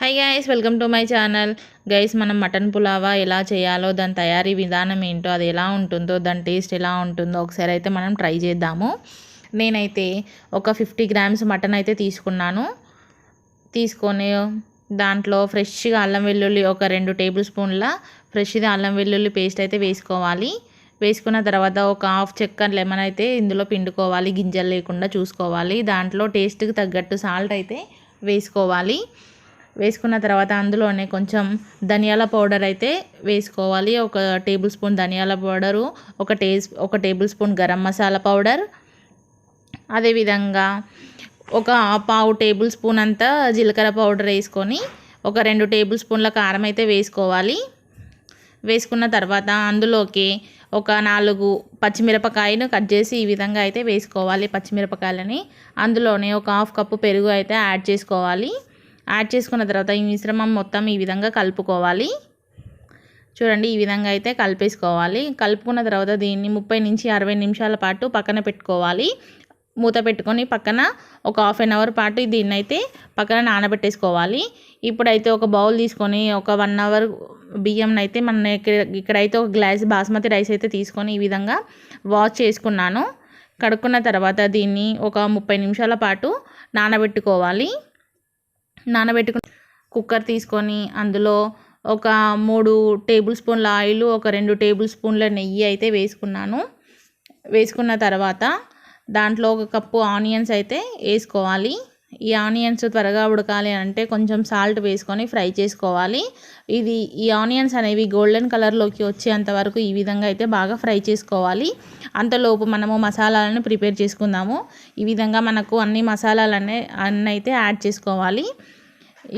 Hi guys welcome to my channel guys మనం mutton పులావా ఎలా చేయాలో దాని తయారీ విధానం ఏంటో అది ఎలా ఉంటుందో దాని టేస్ట్ ఎలా ఉంటుందో ఒకసారి అయితే మనం ట్రై చేద్దాము. నేనైతే ఒక ఫిఫ్టీ గ్రామ్స్ మటన్ అయితే తీసుకున్నాను. తీసుకొని దాంట్లో ఫ్రెష్గా అల్లం వెల్లుల్లి ఒక రెండు టేబుల్ స్పూన్ల ఫ్రెష్గా అల్లం వెల్లుల్లి పేస్ట్ అయితే వేసుకోవాలి. వేసుకున్న తర్వాత ఒక హాఫ్ చెక్క లెమన్ అయితే ఇందులో పిండుకోవాలి గింజలు లేకుండా చూసుకోవాలి. దాంట్లో టేస్ట్కి తగ్గట్టు సాల్ట్ అయితే వేసుకోవాలి. వేసుకున్న తర్వాత అందులోనే కొంచెం ధనియాల పౌడర్ అయితే వేసుకోవాలి. ఒక టేబుల్ స్పూన్ ధనియాల పౌడరు ఒక టే ఒక tablespoon garam masala powder. అదేవిధంగా ఒక పావు టేబుల్ స్పూన్ అంతా జీలకర్ర పౌడర్ వేసుకొని ఒక రెండు టేబుల్ స్పూన్ల కారం అయితే వేసుకోవాలి. వేసుకున్న తర్వాత అందులోకి ఒక నాలుగు పచ్చిమిరపకాయను కట్ చేసి ఈ విధంగా అయితే వేసుకోవాలి పచ్చిమిరపకాయలని. అందులోనే ఒక హాఫ్ కప్పు పెరుగు అయితే యాడ్ చేసుకోవాలి. యాడ్ చేసుకున్న తర్వాత ఈ మిశ్రమం మొత్తం ఈ విధంగా కలుపుకోవాలి. చూడండి ఈ విధంగా అయితే కలిపేసుకోవాలి. కలుపుకున్న తర్వాత దీన్ని ముప్పై నుంచి అరవై నిమిషాల పాటు పక్కన పెట్టుకోవాలి. మూత పెట్టుకొని పక్కన ఒక హాఫ్ అన్ అవర్ పాటు దీన్ని అయితే పక్కన నానబెట్టేసుకోవాలి. ఇప్పుడైతే ఒక బౌల్ తీసుకొని ఒక వన్ అవర్ బియ్యం అయితే మన ఇక్కడైతే ఒక గ్లాస్ బాస్మతి రైస్ అయితే తీసుకొని ఈ విధంగా వాష్ చేసుకున్నాను. కడుక్కున్న తర్వాత దీన్ని ఒక ముప్పై నిమిషాల పాటు నానబెట్టుకోవాలి. నానబెట్టుకుని కుక్కర్ తీసుకొని అందులో ఒక మూడు టేబుల్ స్పూన్ల ఆయిల్ ఒక రెండు టేబుల్ స్పూన్ల నెయ్యి అయితే వేసుకున్నాను. వేసుకున్న తర్వాత దాంట్లో ఒక కప్పు ఆనియన్స్ అయితే వేసుకోవాలి. ఈ ఆనియన్స్ త్వరగా ఉడకాలి అంటే కొంచెం సాల్ట్ వేసుకొని ఫ్రై చేసుకోవాలి. ఇది ఈ ఆనియన్స్ అనేవి గోల్డెన్ కలర్లోకి వచ్చేంత వరకు ఈ విధంగా అయితే బాగా ఫ్రై చేసుకోవాలి. అంతలోపు మనము మసాలాలను ప్రిపేర్ చేసుకుందాము. ఈ విధంగా మనకు అన్ని మసాలాలన్నీ అన్నీ అయితే యాడ్ చేసుకోవాలి.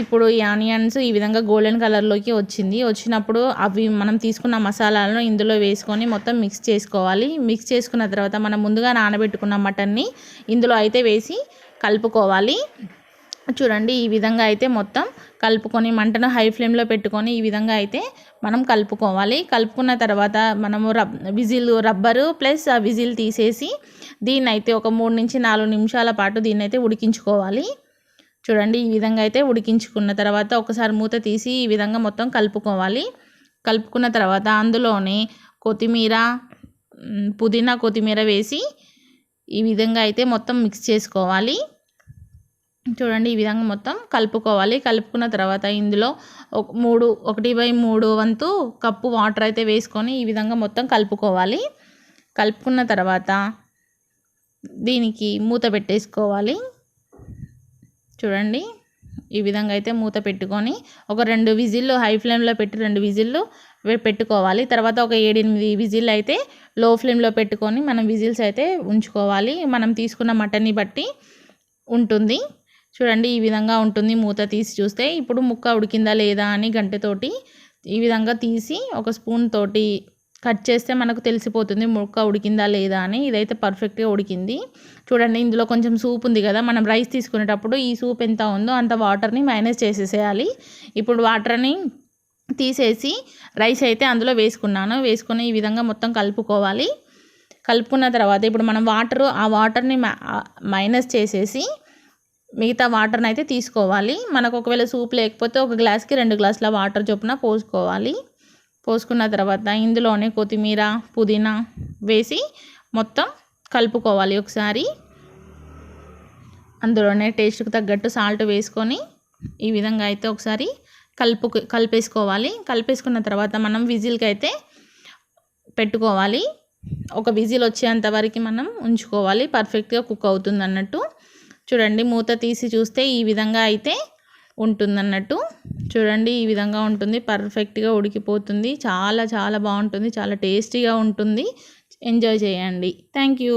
ఇప్పుడు ఈ ఆనియన్స్ ఈ విధంగా గోల్డెన్ కలర్లోకి వచ్చింది. వచ్చినప్పుడు అవి మనం తీసుకున్న మసాలాలను ఇందులో వేసుకొని మొత్తం మిక్స్ చేసుకోవాలి. మిక్స్ చేసుకున్న తర్వాత మనం ముందుగా నానబెట్టుకున్న మటన్ని ఇందులో అయితే వేసి కలుపుకోవాలి. చూడండి ఈ విధంగా అయితే మొత్తం కలుపుకొని మంటను హై ఫ్లేమ్లో పెట్టుకొని ఈ విధంగా అయితే మనం కలుపుకోవాలి. కలుపుకున్న తర్వాత మనము రబ్ విజిల్ రబ్బరు ప్లస్ ఆ విజిల్ తీసేసి దీన్ని అయితే ఒక మూడు నుంచి నాలుగు నిమిషాల పాటు దీన్ని అయితే ఉడికించుకోవాలి. చూడండి ఈ విధంగా అయితే ఉడికించుకున్న తర్వాత ఒకసారి మూత తీసి ఈ విధంగా మొత్తం కలుపుకోవాలి. కలుపుకున్న తర్వాత అందులోనే కొత్తిమీర పుదీనా కొత్తిమీర వేసి ఈ విధంగా అయితే మొత్తం మిక్స్ చేసుకోవాలి. చూడండి ఈ విధంగా మొత్తం కలుపుకోవాలి. కలుపుకున్న తర్వాత ఇందులో ఒక మూడు ఒకటి బై మూడు వంతు కప్పు వాటర్ అయితే వేసుకొని ఈ విధంగా మొత్తం కలుపుకోవాలి. కలుపుకున్న తర్వాత దీనికి మూత పెట్టేసుకోవాలి. చూడండి ఈ విధంగా అయితే మూత పెట్టుకొని ఒక రెండు విజిల్లు హై ఫ్లేమ్లో పెట్టి రెండు విజిల్లు పెట్టుకోవాలి. తర్వాత ఒక ఏడెనిమిది విజిల్ అయితే లో ఫ్లేమ్లో పెట్టుకొని మనం విజిల్స్ అయితే ఉంచుకోవాలి. మనం తీసుకున్న మటన్ని బట్టి ఉంటుంది. చూడండి ఈ విధంగా ఉంటుంది మూత తీసి చూస్తే. ఇప్పుడు ముక్క ఉడికిందా లేదా అని గంటతోటి ఈ విధంగా తీసి ఒక స్పూన్ తోటి కట్ చేస్తే మనకు తెలిసిపోతుంది ముక్క ఉడికిందా లేదా అని. ఇదైతే పర్ఫెక్ట్గా ఉడికింది. చూడండి ఇందులో కొంచెం సూప్ ఉంది కదా మనం రైస్ తీసుకునేటప్పుడు ఈ సూప్ ఎంత ఉందో అంత వాటర్ని మైనస్ చేసేసేయాలి. ఇప్పుడు వాటర్ని తీసేసి రైస్ అయితే అందులో వేసుకున్నాను. వేసుకొని ఈ విధంగా మొత్తం కలుపుకోవాలి. కలుపుకున్న తర్వాత ఇప్పుడు మనం వాటర్ ఆ వాటర్ని మైనస్ చేసేసి మిగతా వాటర్ని అయితే తీసుకోవాలి. మనకు ఒకవేళ సూప్ లేకపోతే ఒక గ్లాస్కి రెండు గ్లాసుల వాటర్ చొప్పున పోసుకోవాలి. కోసుకున్న తర్వాత ఇందులోనే కొత్తిమీర పుదీనా వేసి మొత్తం కలుపుకోవాలి ఒకసారి. అందులోనే టేస్ట్కి తగ్గట్టు సాల్ట్ వేసుకొని ఈ విధంగా అయితే ఒకసారి కలుపు కలిపేసుకోవాలి. కలిపేసుకున్న తర్వాత మనం విజిల్కి అయితే పెట్టుకోవాలి. ఒక విజిల్ వచ్చేంత వరకు మనం ఉంచుకోవాలి. పర్ఫెక్ట్గా కుక్ అవుతుంది అన్నట్టు చూడండి మూత తీసి చూస్తే ఈ విధంగా అయితే ఉంటుందన్నట్టు. చూడండి ఈ విధంగా ఉంటుంది. పర్ఫెక్ట్గా ఉడికిపోతుంది. చాలా చాలా బాగుంటుంది. చాలా టేస్టీగా ఉంటుంది. ఎంజాయ్ చేయండి. Thank you.